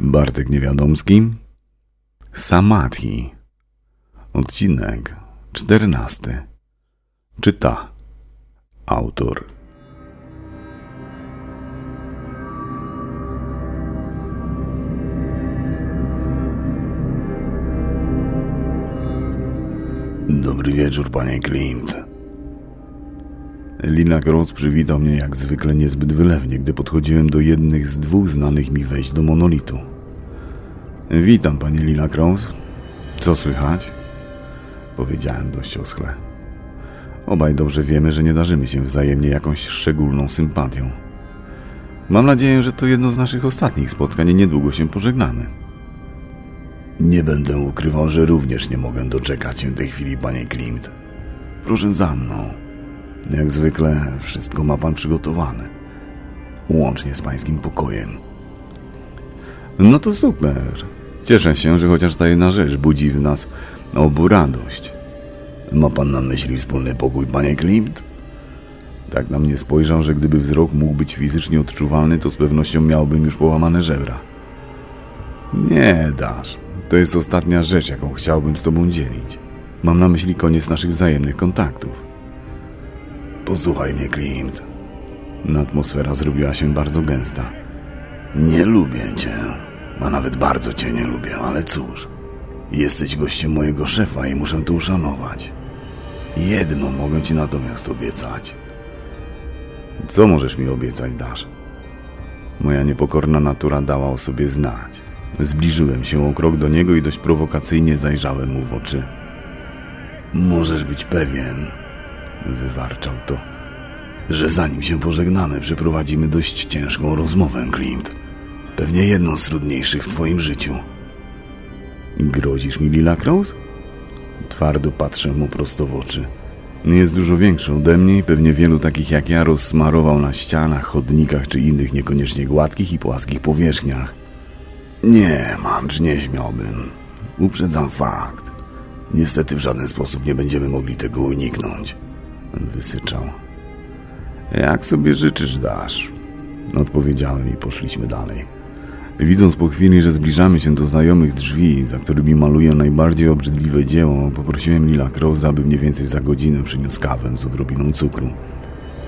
Bartek Niewiadomski Samadhi Odcinek czternasty. Czyta Autor Dobry wieczór, panie Klimt. Lina Cross przywitał mnie jak zwykle niezbyt wylewnie, gdy podchodziłem do jednych z dwóch znanych mi wejść do monolitu. Witam, panie Lina Cross. Co słychać? Powiedziałem dość oschle. Obaj dobrze wiemy, że nie darzymy się wzajemnie jakąś szczególną sympatią. Mam nadzieję, że to jedno z naszych ostatnich spotkań i niedługo się pożegnamy. Nie będę ukrywał, że również nie mogę doczekać się tej chwili, panie Klimt. Proszę za mną. Jak zwykle wszystko ma pan przygotowane. Łącznie z pańskim pokojem. No to super. Cieszę się, że chociaż ta jedna rzecz budzi w nas obu radość. Ma pan na myśli wspólny pokój, panie Klimt? Tak na mnie spojrzał, że gdyby wzrok mógł być fizycznie odczuwalny, to z pewnością miałbym już połamane żebra. Nie, Dasz. To jest ostatnia rzecz, jaką chciałbym z tobą dzielić. Mam na myśli koniec naszych wzajemnych kontaktów. Posłuchaj mnie, Klimt. Atmosfera zrobiła się bardzo gęsta. Nie lubię cię, a nawet bardzo cię nie lubię, ale cóż. Jesteś gościem mojego szefa i muszę to uszanować. Jedno mogę ci natomiast obiecać. Co możesz mi obiecać, Dasz? Moja niepokorna natura dała o sobie znać. Zbliżyłem się o krok do niego i dość prowokacyjnie zajrzałem mu w oczy. Możesz być pewien, wywarczał to, że zanim się pożegnamy, przeprowadzimy dość ciężką rozmowę, Klimt. Pewnie jedną z trudniejszych w twoim życiu. Grozisz mi, Lila Kraus? Twardo patrzę mu prosto w oczy. Jest dużo większy ode mnie i pewnie wielu takich jak ja rozsmarował na ścianach, chodnikach czy innych niekoniecznie gładkich i płaskich powierzchniach. Nie, Mancz, nie śmiałbym. Uprzedzam fakt. Niestety w żaden sposób nie będziemy mogli tego uniknąć. Wysyczał. Jak sobie życzysz, dasz? Odpowiedziałem i poszliśmy dalej. Widząc po chwili, że zbliżamy się do znajomych drzwi, za którymi maluję najbardziej obrzydliwe dzieło, poprosiłem Lila Cross, aby mniej więcej za godzinę przyniósł kawę z odrobiną cukru.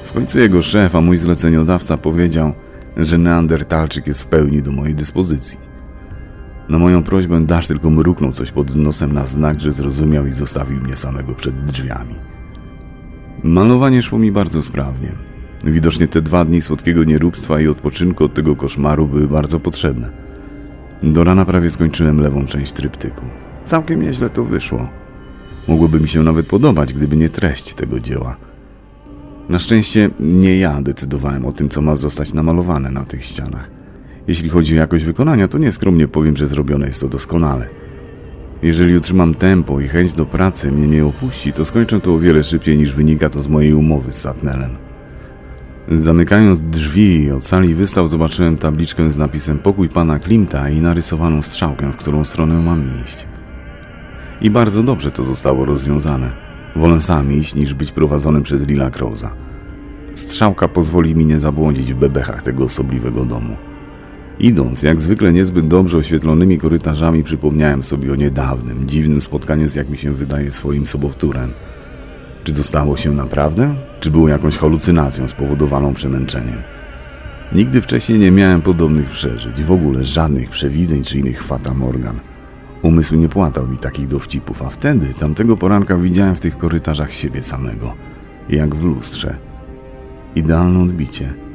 W końcu jego szef, a mój zleceniodawca powiedział, że Neandertalczyk jest w pełni do mojej dyspozycji. Na moją prośbę Dasz tylko mruknął coś pod nosem na znak, że zrozumiał i zostawił mnie samego przed drzwiami. Malowanie szło mi bardzo sprawnie. Widocznie te dwa dni słodkiego nieróbstwa i odpoczynku od tego koszmaru były bardzo potrzebne. Do rana prawie skończyłem lewą część tryptyku. Całkiem nieźle to wyszło. Mogłoby mi się nawet podobać, gdyby nie treść tego dzieła. Na szczęście nie ja decydowałem o tym, co ma zostać namalowane na tych ścianach. Jeśli chodzi o jakość wykonania, to nieskromnie powiem, że zrobione jest to doskonale. Jeżeli utrzymam tempo i chęć do pracy mnie nie opuści, to skończę to o wiele szybciej niż wynika to z mojej umowy z Satnelem. Zamykając drzwi od sali wystaw zobaczyłem tabliczkę z napisem Pokój pana Klimta i narysowaną strzałkę, w którą stronę mam iść. I bardzo dobrze to zostało rozwiązane. Wolę sam iść, niż być prowadzonym przez Lila Krauza. Strzałka pozwoli mi nie zabłądzić w bebechach tego osobliwego domu. Idąc, jak zwykle niezbyt dobrze oświetlonymi korytarzami, przypomniałem sobie o niedawnym, dziwnym spotkaniu z, jak mi się wydaje, swoim sobowtórem. Czy to stało się naprawdę? Czy było jakąś halucynacją spowodowaną przemęczeniem? Nigdy wcześniej nie miałem podobnych przeżyć, w ogóle żadnych przewidzeń czy innych fata morgan. Umysł nie płatał mi takich dowcipów, a wtedy, tamtego poranka, widziałem w tych korytarzach siebie samego, jak w lustrze. Idealne odbicie.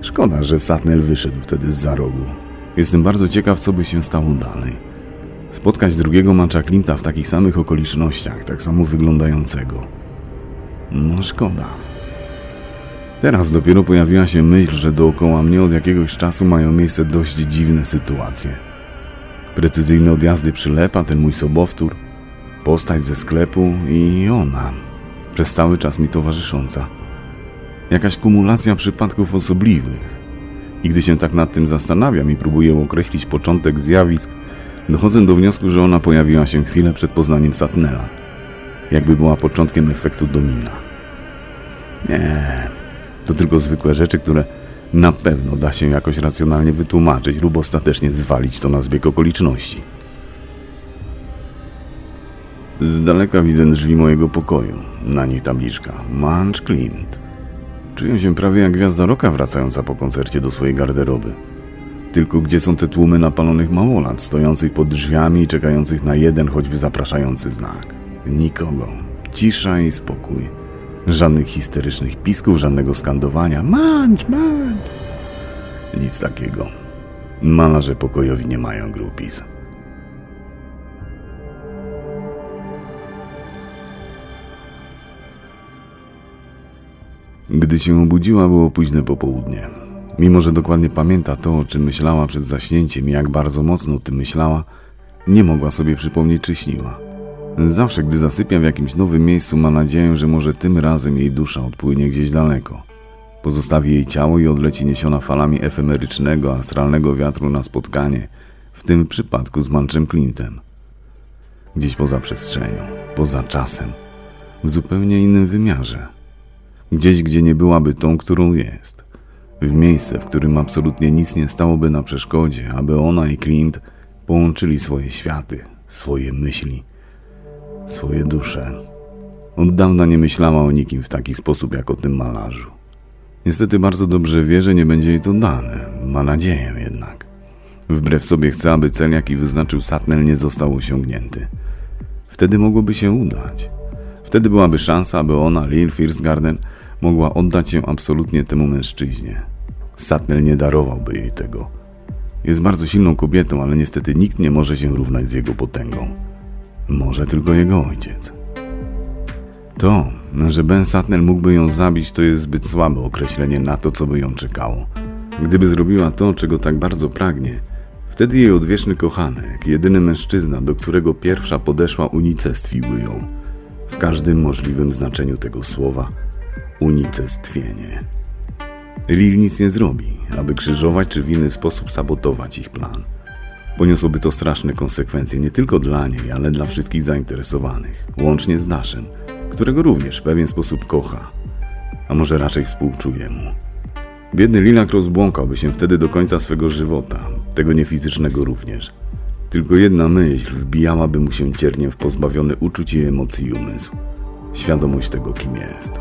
Szkoda, że Satnel wyszedł wtedy z za rogu. Jestem bardzo ciekaw, co by się stało dalej. Spotkać drugiego Mancza Klimta w takich samych okolicznościach, tak samo wyglądającego. No szkoda. Teraz dopiero pojawiła się myśl, że dookoła mnie od jakiegoś czasu mają miejsce dość dziwne sytuacje. Precyzyjne odjazdy przylepa, ten mój sobowtór, postać ze sklepu i ona, przez cały czas mi towarzysząca. Jakaś kumulacja przypadków osobliwych. I gdy się tak nad tym zastanawiam i próbuję określić początek zjawisk, Dochodzę do wniosku, że ona pojawiła się chwilę przed poznaniem Satnela. Jakby była początkiem efektu domina. Nie, to tylko zwykłe rzeczy, które na pewno da się jakoś racjonalnie wytłumaczyć lub ostatecznie zwalić to na zbieg okoliczności. Z daleka widzę drzwi mojego pokoju. Na nich tabliczka Manch Klimt. Czuję się prawie jak gwiazda roka wracająca po koncercie do swojej garderoby. Tylko gdzie są te tłumy napalonych małolat, stojących pod drzwiami i czekających na jeden choćby zapraszający znak? Nikogo. Cisza i spokój. Żadnych histerycznych pisków, żadnego skandowania. Manch, manch! Nic takiego. Malarze pokojowi nie mają grupis. Gdy się obudziła, było późne popołudnie. Mimo, że dokładnie pamięta to, o czym myślała przed zaśnięciem i jak bardzo mocno o tym myślała, nie mogła sobie przypomnieć, czy śniła. Zawsze, gdy zasypia w jakimś nowym miejscu, ma nadzieję, że może tym razem jej dusza odpłynie gdzieś daleko. Pozostawi jej ciało i odleci niesiona falami efemerycznego, astralnego wiatru na spotkanie, w tym przypadku z Manczem Clintem. Gdzieś poza przestrzenią, poza czasem, w zupełnie innym wymiarze. Gdzieś, gdzie nie byłaby tą, którą jest. W miejsce, w którym absolutnie nic nie stałoby na przeszkodzie, aby ona i Clint połączyli swoje światy, swoje myśli, swoje dusze. Od dawna nie myślała o nikim w taki sposób jak o tym malarzu. Niestety bardzo dobrze wie, że nie będzie jej to dane. Ma nadzieję jednak. Wbrew sobie chce, aby cel, jaki wyznaczył Satnel, nie został osiągnięty. Wtedy mogłoby się udać. Wtedy byłaby szansa, aby ona, Lil Firstgarden, mogła oddać się absolutnie temu mężczyźnie. Satnel nie darowałby jej tego. Jest bardzo silną kobietą, ale niestety nikt nie może się równać z jego potęgą. Może tylko jego ojciec. To, że Ben Satnel mógłby ją zabić, to jest zbyt słabe określenie na to, co by ją czekało. Gdyby zrobiła to, czego tak bardzo pragnie, wtedy jej odwieczny kochanek, jedyny mężczyzna, do którego pierwsza podeszła, unicestwiłby ją. W każdym możliwym znaczeniu tego słowa unicestwienie. Lil nic nie zrobi, aby krzyżować czy w inny sposób sabotować ich plan. Poniosłoby to straszne konsekwencje nie tylko dla niej, ale dla wszystkich zainteresowanych, łącznie z Daszem, którego również w pewien sposób kocha, a może raczej współczuje mu. Biedny Lilak rozbłąkałby się wtedy do końca swego żywota, tego niefizycznego również. Tylko jedna myśl wbijałaby mu się cierniem w pozbawiony uczuć i emocji umysł. Świadomość tego, kim jest.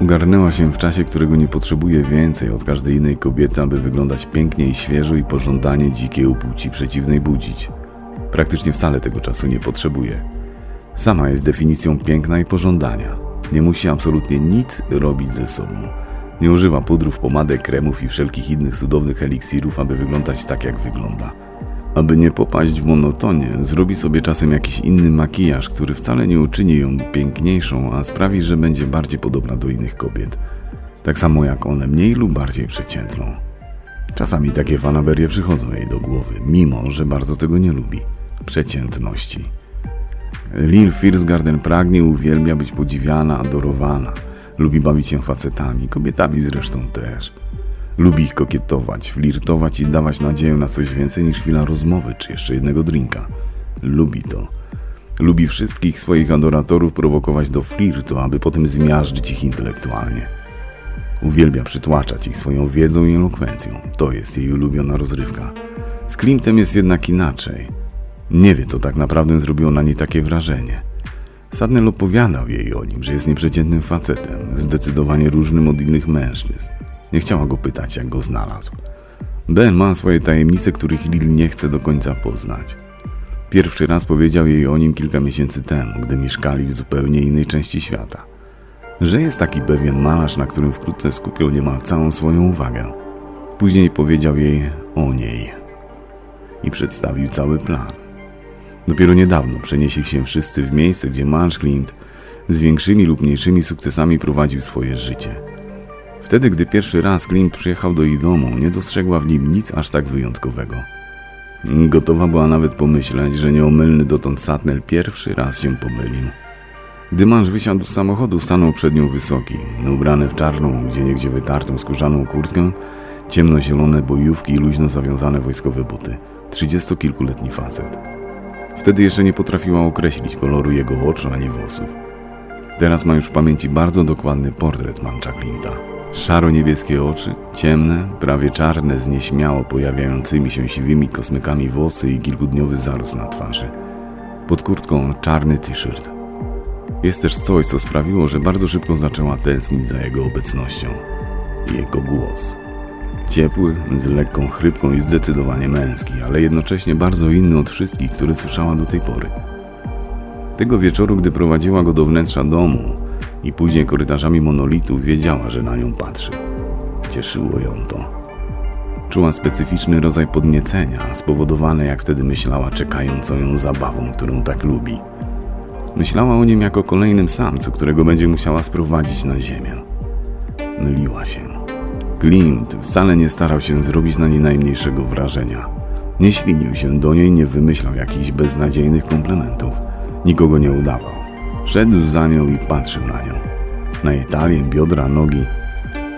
Ugarnęła się w czasie, którego nie potrzebuje więcej od każdej innej kobiety, aby wyglądać pięknie i świeżo i pożądanie dzikiej u płci przeciwnej budzić. Praktycznie wcale tego czasu nie potrzebuje. Sama jest definicją piękna i pożądania. Nie musi absolutnie nic robić ze sobą. Nie używa pudrów, pomadek, kremów i wszelkich innych cudownych eliksirów, aby wyglądać tak, jak wygląda. Aby nie popaść w monotonię, zrobi sobie czasem jakiś inny makijaż, który wcale nie uczyni ją piękniejszą, a sprawi, że będzie bardziej podobna do innych kobiet. Tak samo jak one, mniej lub bardziej przeciętną. Czasami takie fanaberie przychodzą jej do głowy, mimo że bardzo tego nie lubi. Przeciętności. Lil Firstgarden pragnie, uwielbia być podziwiana, adorowana. Lubi bawić się facetami, kobietami zresztą też. Lubi ich kokietować, flirtować i dawać nadzieję na coś więcej niż chwila rozmowy czy jeszcze jednego drinka. Lubi to. Lubi wszystkich swoich adoratorów prowokować do flirtu, aby potem zmiażdżyć ich intelektualnie. Uwielbia przytłaczać ich swoją wiedzą i elokwencją. To jest jej ulubiona rozrywka. Z Klimtem jest jednak inaczej. Nie wie, co tak naprawdę zrobiło na niej takie wrażenie. Sadnel opowiadał jej o nim, że jest nieprzeciętnym facetem, zdecydowanie różnym od innych mężczyzn. Nie chciała go pytać, jak go znalazł. Ben ma swoje tajemnice, których Lil nie chce do końca poznać. Pierwszy raz powiedział jej o nim kilka miesięcy temu, gdy mieszkali w zupełnie innej części świata. Że jest taki pewien malarz, na którym wkrótce skupią niemal całą swoją uwagę. Później powiedział jej o niej i przedstawił cały plan. Dopiero niedawno przenieśli się wszyscy w miejsce, gdzie Manch Clint z większymi lub mniejszymi sukcesami prowadził swoje życie – Wtedy, gdy pierwszy raz Klimt przyjechał do jej domu, nie dostrzegła w nim nic aż tak wyjątkowego. Gotowa była nawet pomyśleć, że nieomylny dotąd Satnel pierwszy raz się pomylił. Gdy mąż wysiadł z samochodu, stanął przed nią wysoki, ubrany w czarną, gdzie niegdzie wytartą skórzaną kurtkę Ciemnozielone bojówki i luźno zawiązane wojskowe buty. Trzydziestokilkuletni facet. Wtedy jeszcze nie potrafiła określić koloru jego oczu ani włosów. Teraz ma już w pamięci bardzo dokładny portret Mancha Klimta. Szaro-niebieskie oczy, ciemne, prawie czarne, z nieśmiało pojawiającymi się siwymi kosmykami włosy i kilkudniowy zaróz na twarzy. Pod kurtką czarny t-shirt. Jest też coś, co sprawiło, że bardzo szybko zaczęła tęsknić za jego obecnością. Jego głos. Ciepły, z lekką chrypką i zdecydowanie męski, ale jednocześnie bardzo inny od wszystkich, które słyszała do tej pory. Tego wieczoru, gdy prowadziła go do wnętrza domu i później korytarzami monolitu, wiedziała, że na nią patrzy. Cieszyło ją to. Czuła specyficzny rodzaj podniecenia, spowodowane, jak wtedy myślała, czekającą ją zabawą, którą tak lubi. Myślała o nim jako kolejnym samcu, którego będzie musiała sprowadzić na ziemię. Myliła się. Clint wcale nie starał się zrobić na niej najmniejszego wrażenia. Nie ślinił się do niej, nie wymyślał jakichś beznadziejnych komplementów. Nikogo nie udawał. Szedł za nią i patrzył na nią. Na jej talię, biodra, nogi.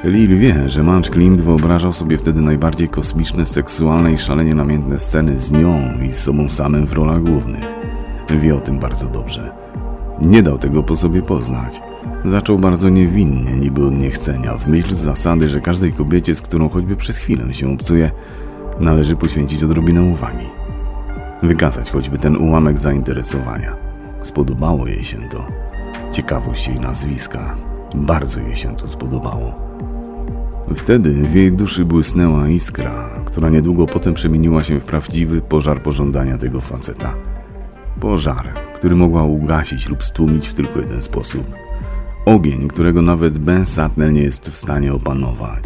Lil wie, że Manch Klimt wyobrażał sobie wtedy najbardziej kosmiczne, seksualne i szalenie namiętne sceny z nią i z sobą samym w rolach głównych. Wie o tym bardzo dobrze. Nie dał tego po sobie poznać. Zaczął bardzo niewinnie, niby od niechcenia, w myśl zasady, że każdej kobiecie, z którą choćby przez chwilę się obcuje, należy poświęcić odrobinę uwagi. Wykazać choćby ten ułamek zainteresowania. Spodobało jej się to. Ciekawość jej nazwiska. Bardzo jej się to spodobało. Wtedy w jej duszy błysnęła iskra, która niedługo potem przemieniła się w prawdziwy pożar pożądania tego faceta. Pożar, który mogła ugasić lub stłumić w tylko jeden sposób. Ogień, którego nawet Ben Satnel nie jest w stanie opanować.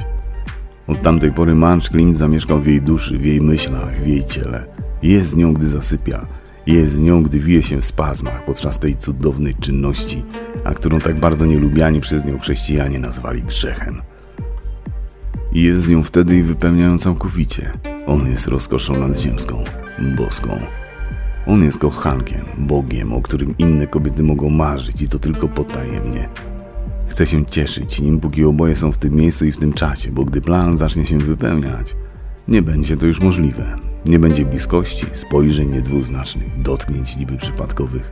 Od tamtej pory Manch Klimt zamieszkał w jej duszy, w jej myślach, w jej ciele. Jest z nią, gdy zasypia. Jest z nią, gdy wije się w spazmach podczas tej cudownej czynności, a którą tak bardzo nielubiani przez nią chrześcijanie nazwali grzechem. Jest z nią wtedy i wypełnia ją całkowicie. On jest rozkoszą nadziemską, boską. On jest kochankiem, Bogiem, o którym inne kobiety mogą marzyć i to tylko potajemnie. Chce się cieszyć nim, póki oboje są w tym miejscu i w tym czasie, bo gdy plan zacznie się wypełniać, nie będzie to już możliwe. Nie będzie bliskości, spojrzeń niedwuznacznych, dotknięć niby przypadkowych.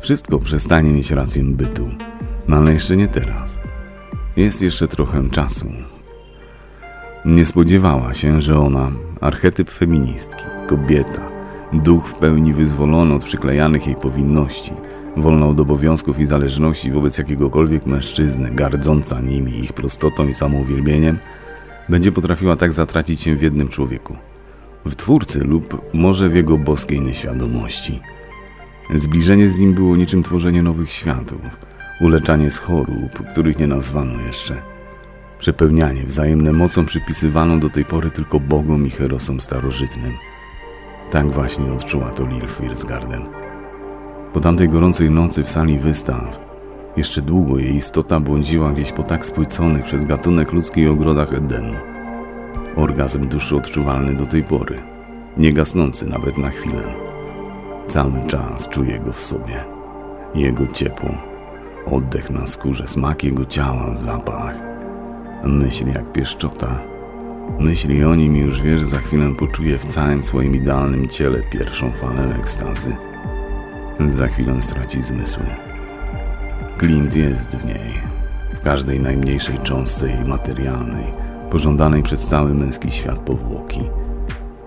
Wszystko przestanie mieć rację bytu, no ale jeszcze nie teraz. Jest jeszcze trochę czasu. Nie spodziewała się, że ona, archetyp feministki, kobieta, duch w pełni wyzwolony od przyklejanych jej powinności, wolna od obowiązków i zależności wobec jakiegokolwiek mężczyzny, gardząca nimi, ich prostotą i samouwielbieniem, będzie potrafiła tak zatracić się w jednym człowieku. W twórcy lub może w jego boskiej nieświadomości. Zbliżenie z nim było niczym tworzenie nowych światów, uleczanie z chorób, których nie nazwano jeszcze. Przepełnianie wzajemne mocą przypisywaną do tej pory tylko bogom i herosom starożytnym. Tak właśnie odczuła to Lil Fiersgarden. Po tamtej gorącej nocy w sali wystaw, jeszcze długo jej istota błądziła gdzieś po tak spłyconych przez gatunek ludzki ogrodach Edenu. Orgazm duszy odczuwalny do tej pory, nie gasnący nawet na chwilę. Cały czas czuje go w sobie. Jego ciepło, oddech na skórze, smak jego ciała, zapach. Myśli jak pieszczota. Myśli o nim i już wie, że za chwilę poczuje w całym swoim idealnym ciele pierwszą falę ekstazy. Za chwilę straci zmysły. Clint jest w niej, w każdej najmniejszej cząstce jej materialnej, pożądanej przez cały męski świat powłoki.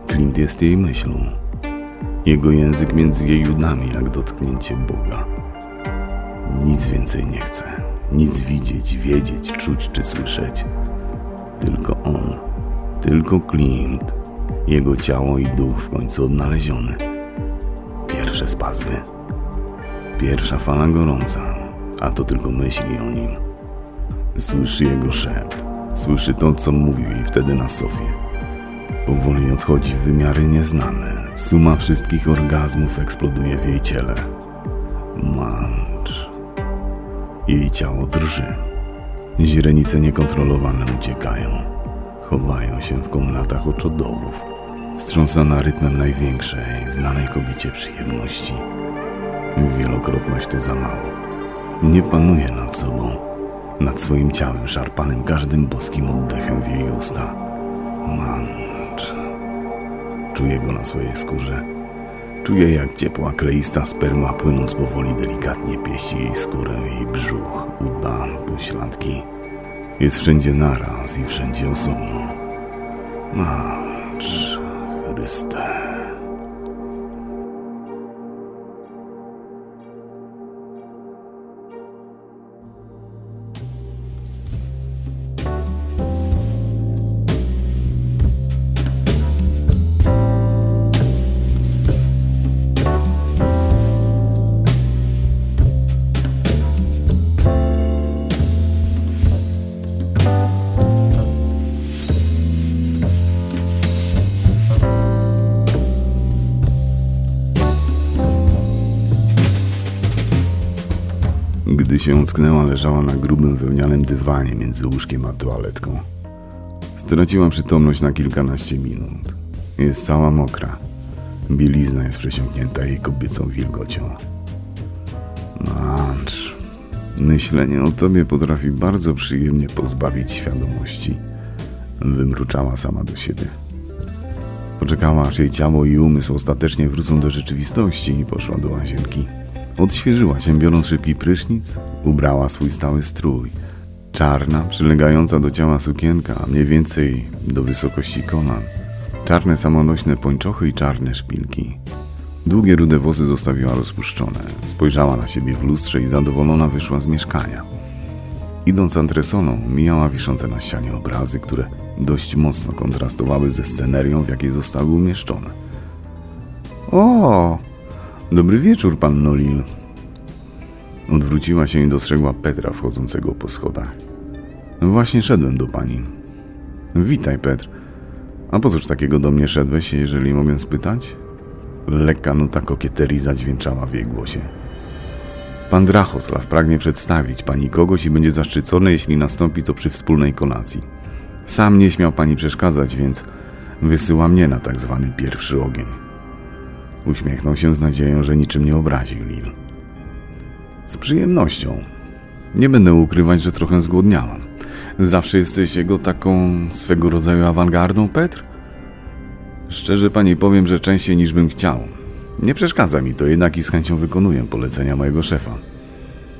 Clint jest jej myślą. Jego język między jej udami, jak dotknięcie Boga. Nic więcej nie chce. Nic widzieć, wiedzieć, czuć czy słyszeć. Tylko on. Tylko Clint. Jego ciało i duch w końcu odnaleziony. Pierwsze spazmy. Pierwsza fala gorąca, a to tylko myśli o nim. Słyszy jego szept. Słyszy to, co mówił jej wtedy na sofie. Powoli odchodzi w wymiary nieznane. Suma wszystkich orgazmów eksploduje w jej ciele. Mancz. Jej ciało drży. Źrenice niekontrolowane uciekają. Chowają się w komnatach oczodołów. Strząsana rytmem największej, znanej kobiecie przyjemności. Wielokrotność to za mało. Nie panuje nad sobą, nad swoim ciałem szarpanym każdym boskim oddechem w jej usta. Mancz. Czuję go na swojej skórze. Czuję, jak ciepła, kleista sperma płynąc powoli delikatnie pieści jej skórę, jej brzuch, uda, pośladki. Jest wszędzie naraz i wszędzie osobno. Mancz, Chryste. Się ocknęła, leżała na grubym wełnianym dywanie między łóżkiem a toaletką. Straciła przytomność na kilkanaście minut. Jest cała mokra. Bielizna jest przesiąknięta jej kobiecą wilgocią. Mancz, myślenie o tobie potrafi bardzo przyjemnie pozbawić świadomości. Wymruczała sama do siebie. Poczekała, aż jej ciało i umysł ostatecznie wrócą do rzeczywistości i poszła do łazienki. Odświeżyła się, biorąc szybki prysznic, ubrała swój stały strój. Czarna, przylegająca do ciała sukienka, mniej więcej do wysokości kolan. Czarne samonośne pończochy i czarne szpilki. Długie rude włosy zostawiła rozpuszczone. Spojrzała na siebie w lustrze i zadowolona wyszła z mieszkania. Idąc antresolą, mijała wiszące na ścianie obrazy, które dość mocno kontrastowały ze scenerią, w jakiej zostały umieszczone. O! Dobry wieczór, panno Lil. Odwróciła się i dostrzegła Petra wchodzącego po schodach. Właśnie szedłem do pani. Witaj, Petr. A po cóż takiego do mnie szedłeś, jeżeli mogę spytać? Lekka nuta kokieterii zadźwięczała w jej głosie. Pan Drachoslaw pragnie przedstawić pani kogoś i będzie zaszczycony, jeśli nastąpi to przy wspólnej kolacji. Sam nie śmiał pani przeszkadzać, więc wysyła mnie na tak zwany pierwszy ogień. Uśmiechnął się z nadzieją, że niczym nie obraził Lil. Z przyjemnością. Nie będę ukrywać, że trochę zgłodniałam. Zawsze jesteś jego taką swego rodzaju awangardą, Petr? Szczerze pani powiem, że częściej niż bym chciał. Nie przeszkadza mi to jednak i z chęcią wykonuję polecenia mojego szefa.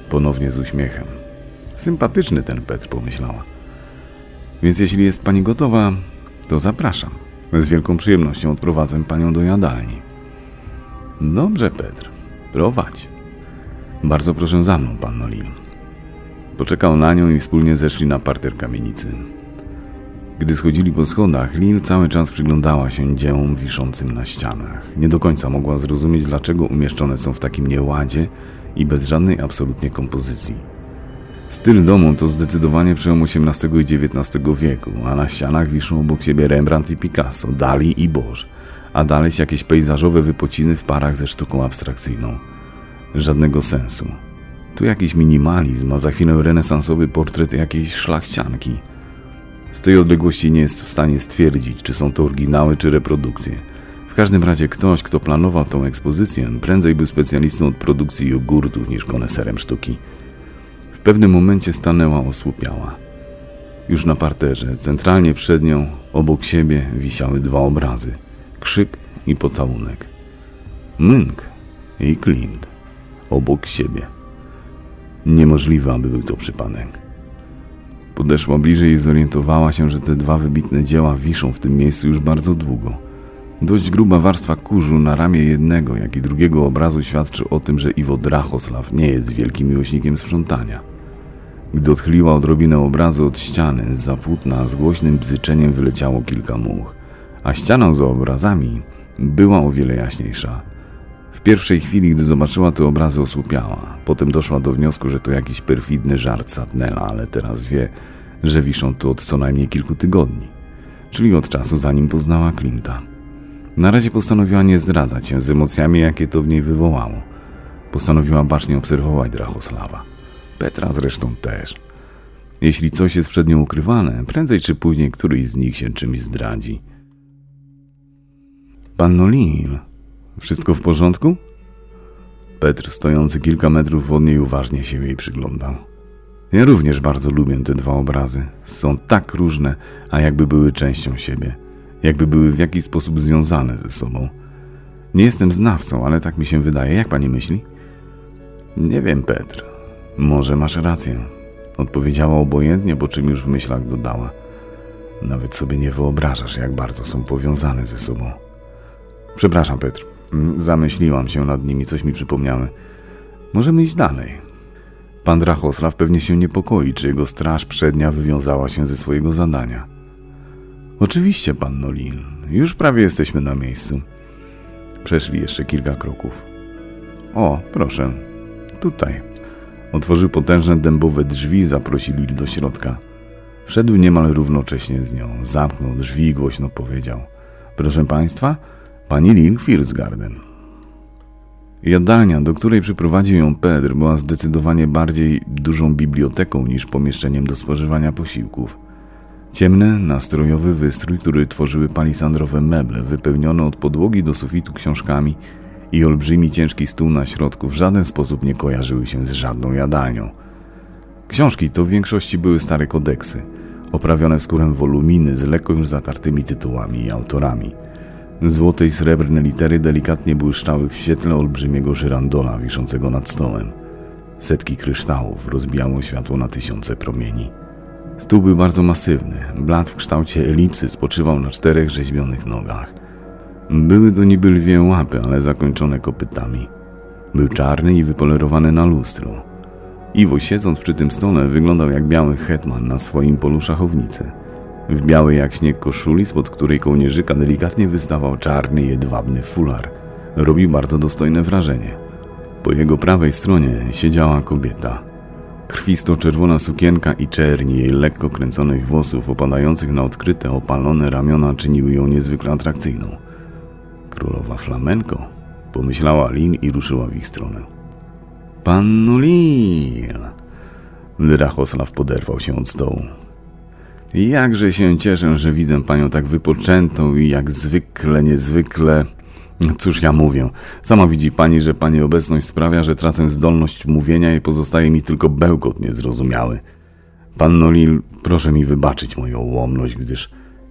Ponownie z uśmiechem. Sympatyczny ten Petr, pomyślała. Więc jeśli jest pani gotowa, to zapraszam. Z wielką przyjemnością odprowadzę panią do jadalni. Dobrze, Petr. Prowadź. Bardzo proszę za mną, panno Lil. Poczekał na nią i wspólnie zeszli na parter kamienicy. Gdy schodzili po schodach, Lil cały czas przyglądała się dziełom wiszącym na ścianach. Nie do końca mogła zrozumieć, dlaczego umieszczone są w takim nieładzie i bez żadnej absolutnie kompozycji. Styl domu to zdecydowanie przełom XVIII i XIX wieku, a na ścianach wiszą obok siebie Rembrandt i Picasso, Dali i Boż, a dalej jakieś pejzażowe wypociny w parach ze sztuką abstrakcyjną. Żadnego sensu. Tu jakiś minimalizm, a za chwilę renesansowy portret jakiejś szlachcianki. Z tej odległości nie jest w stanie stwierdzić, czy są to oryginały, czy reprodukcje. W każdym razie ktoś, kto planował tą ekspozycję, prędzej był specjalistą od produkcji jogurtów niż koneserem sztuki. W pewnym momencie stanęła osłupiała. Już na parterze, centralnie przed nią, obok siebie, wisiały dwa obrazy. Krzyk i pocałunek. Münk i Clint. Obok siebie. Niemożliwe, aby był to przypadek. Podeszła bliżej i zorientowała się, że te dwa wybitne dzieła wiszą w tym miejscu już bardzo długo. Dość gruba warstwa kurzu na ramię jednego, jak i drugiego obrazu świadczy o tym, że Iwo Drachoslaw nie jest wielkim miłośnikiem sprzątania. Gdy odchyliła odrobinę obrazu od ściany, z płótna z głośnym bzyczeniem wyleciało kilka much, a ściana za obrazami była o wiele jaśniejsza. W pierwszej chwili, gdy zobaczyła te obrazy, osłupiała. Potem doszła do wniosku, że to jakiś perfidny żart Satnela, ale teraz wie, że wiszą tu od co najmniej kilku tygodni, czyli od czasu zanim poznała Klimta. Na razie postanowiła nie zdradzać się z emocjami, jakie to w niej wywołało. Postanowiła bacznie obserwować Drachoslawa. Petra zresztą też. Jeśli coś jest przed nią ukrywane, prędzej czy później któryś z nich się czymś zdradzi. Panno Lil, wszystko w porządku? Petr, stojący kilka metrów od niej, uważnie się jej przyglądał. Ja również bardzo lubię te dwa obrazy. Są tak różne, a jakby były częścią siebie. Jakby były w jakiś sposób związane ze sobą. Nie jestem znawcą, ale tak mi się wydaje. Jak pani myśli? Nie wiem, Petr. Może masz rację. Odpowiedziała obojętnie, po czym już w myślach dodała. Nawet sobie nie wyobrażasz, jak bardzo są powiązane ze sobą. Przepraszam, Petr. Zamyśliłam się nad nimi, coś mi przypomniały. Możemy iść dalej. Pan Drachosław pewnie się niepokoi, czy jego straż przednia wywiązała się ze swojego zadania. Oczywiście, panno Lin. Już prawie jesteśmy na miejscu. Przeszli jeszcze kilka kroków. O, proszę. Tutaj. Otworzył potężne dębowe drzwi i zaprosił Lil do środka. Wszedł niemal równocześnie z nią. Zamknął drzwi i głośno powiedział. Proszę państwa, pani Lil Firsgarden. Jadalnia, do której przyprowadził ją Pedr, była zdecydowanie bardziej dużą biblioteką niż pomieszczeniem do spożywania posiłków. Ciemny, nastrojowy wystrój, który tworzyły palisandrowe meble, wypełnione od podłogi do sufitu książkami i olbrzymi ciężki stół na środku w żaden sposób nie kojarzyły się z żadną jadalnią. Książki to w większości były stare kodeksy, oprawione w skórę woluminy z lekko już zatartymi tytułami i autorami. Złote i srebrne litery delikatnie błyszczały w świetle olbrzymiego żyrandola wiszącego nad stołem. Setki kryształów rozbijało światło na tysiące promieni. Stół był bardzo masywny. Blat w kształcie elipsy spoczywał na czterech rzeźbionych nogach. Były to niby lwie łapy, ale zakończone kopytami. Był czarny i wypolerowany na lustro. Iwo siedząc przy tym stole wyglądał jak biały hetman na swoim polu szachownicy. W białej jak śnieg koszuli, spod której kołnierzyka delikatnie wystawał czarny, jedwabny fular. Robił bardzo dostojne wrażenie. Po jego prawej stronie siedziała kobieta. Krwisto-czerwona sukienka i czerni jej lekko kręconych włosów opadających na odkryte, opalone ramiona czyniły ją niezwykle atrakcyjną. Królowa flamenko, pomyślała Lin i ruszyła w ich stronę. Pannu Lin! Drachosław poderwał się od stołu. Jakże się cieszę, że widzę panią tak wypoczętą i jak zwykle, niezwykle. Cóż ja mówię, sama widzi pani, że pani obecność sprawia, że tracę zdolność mówienia i pozostaje mi tylko bełkot niezrozumiały. Panno Lil, proszę mi wybaczyć moją łomność, gdyż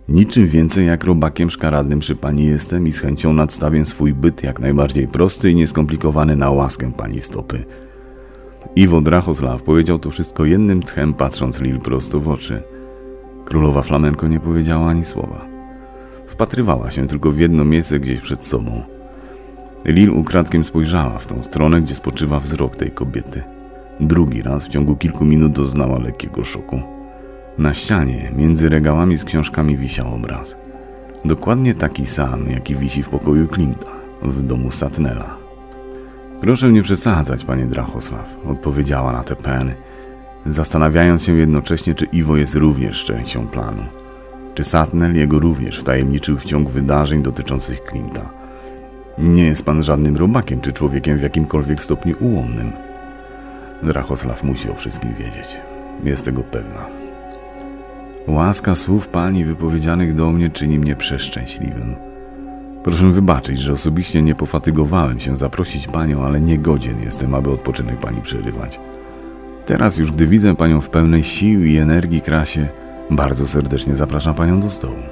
niczym więcej jak robakiem szkaradnym przy pani jestem i z chęcią nadstawię swój byt jak najbardziej prosty i nieskomplikowany na łaskę pani stopy. Iwo Drachoslaw powiedział to wszystko jednym tchem, patrząc Lil prosto w oczy. Królowa flamenko nie powiedziała ani słowa. Wpatrywała się tylko w jedno miejsce gdzieś przed sobą. Lil ukradkiem spojrzała w tą stronę, gdzie spoczywa wzrok tej kobiety. Drugi raz w ciągu kilku minut doznała lekkiego szoku. Na ścianie, między regałami z książkami wisiał obraz. Dokładnie taki sam, jaki wisi w pokoju Klimta, w domu Satnela. Proszę nie przesadzać, panie Drachosław, odpowiedziała na te peny, zastanawiając się jednocześnie, czy Iwo jest również częścią planu. Czy Satnel jego również wtajemniczył w ciąg wydarzeń dotyczących Klimta. Nie jest pan żadnym robakiem czy człowiekiem w jakimkolwiek stopniu ułomnym. Drachosław musi o wszystkim wiedzieć. Jest tego pewna. Łaska słów pani wypowiedzianych do mnie czyni mnie przeszczęśliwym. Proszę wybaczyć, że osobiście nie pofatygowałem się zaprosić panią, ale niegodzien jestem, aby odpoczynek pani przerywać. Teraz już, gdy widzę panią w pełnej sił i energii krasie, bardzo serdecznie zapraszam panią do stołu.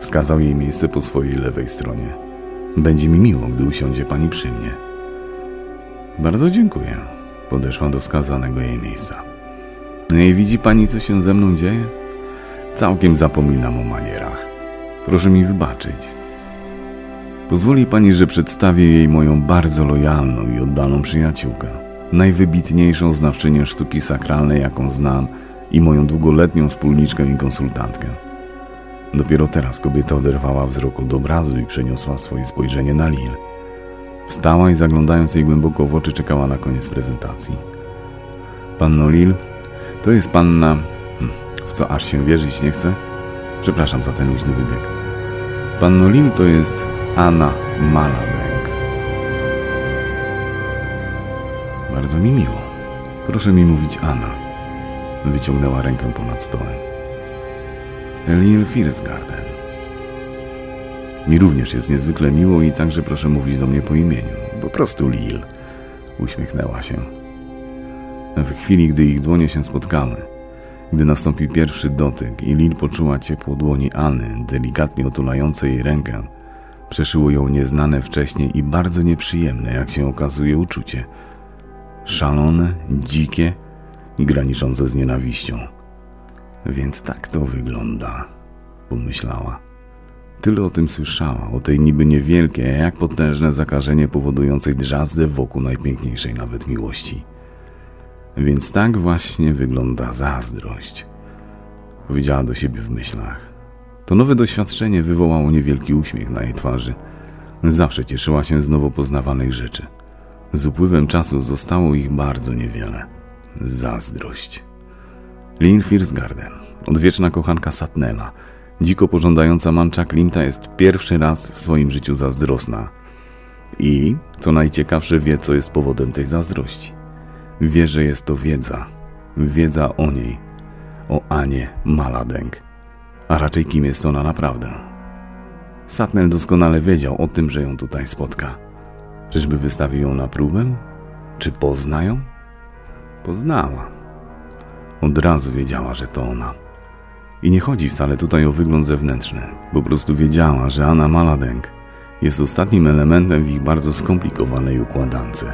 Wskazał jej miejsce po swojej lewej stronie. Będzie mi miło, gdy usiądzie pani przy mnie. Bardzo dziękuję. Podeszła do wskazanego jej miejsca. I widzi pani, co się ze mną dzieje? Całkiem zapominam o manierach. Proszę mi wybaczyć. Pozwoli pani, że przedstawię jej moją bardzo lojalną i oddaną przyjaciółkę. Najwybitniejszą znawczynię sztuki sakralnej, jaką znam i moją długoletnią wspólniczkę i konsultantkę. Dopiero teraz kobieta oderwała wzrok od obrazu i przeniosła swoje spojrzenie na Lil. Wstała i zaglądając jej głęboko w oczy czekała na koniec prezentacji. Panno Lil, to jest panna... hm, w co aż się wierzyć nie chce? Przepraszam za ten luźny wybieg. Panno Lil to jest Anna Maladeng. Bardzo mi miło. Proszę mi mówić Anna. Wyciągnęła rękę ponad stołem. Lil Firsgarden. Mi również jest niezwykle miło i także proszę mówić do mnie po imieniu. Po prostu Lil. Uśmiechnęła się. W chwili, gdy ich dłonie się spotkały, gdy nastąpił pierwszy dotyk i Lil poczuła ciepło dłoni Anny, delikatnie otulającej jej rękę, przeszyło ją nieznane wcześniej i bardzo nieprzyjemne, jak się okazuje, uczucie. Szalone, dzikie, graniczące z nienawiścią. Więc tak to wygląda, pomyślała. Tyle o tym słyszała, o tej niby niewielkiej, a jak potężne zakażenie powodującej drzazdę wokół najpiękniejszej nawet miłości. Więc tak właśnie wygląda zazdrość. Powiedziała do siebie w myślach. To nowe doświadczenie wywołało niewielki uśmiech na jej twarzy. Zawsze cieszyła się z nowo poznawanych rzeczy. Z upływem czasu zostało ich bardzo niewiele. Zazdrość. Lynn Firsgarden, odwieczna kochanka Satnela, dziko pożądająca Mancha Klimta jest pierwszy raz w swoim życiu zazdrosna. I, co najciekawsze, wie, co jest powodem tej zazdrości. Wie, że jest to wiedza. Wiedza o niej. O Anie Maladenk. A raczej kim jest ona naprawdę. Satnel doskonale wiedział o tym, że ją tutaj spotka. Czyżby wystawił ją na próbę? Czy pozna ją? Poznała. Od razu wiedziała, że to ona. I nie chodzi wcale tutaj o wygląd zewnętrzny. Po prostu wiedziała, że Anna Maladenk jest ostatnim elementem w ich bardzo skomplikowanej układance.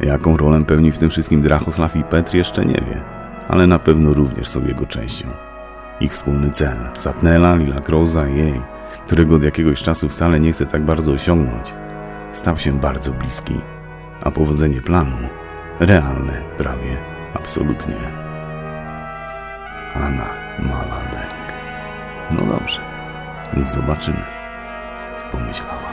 Jaką rolę pełni w tym wszystkim Drachoslav i Petr jeszcze nie wie, ale na pewno również są jego częścią. Ich wspólny cel, Satnela, Lila Kroza i jej, którego od jakiegoś czasu wcale nie chce tak bardzo osiągnąć, stał się bardzo bliski, a powodzenie planu realne prawie absolutnie. Anna Maladenk. No dobrze, zobaczymy, pomyślała.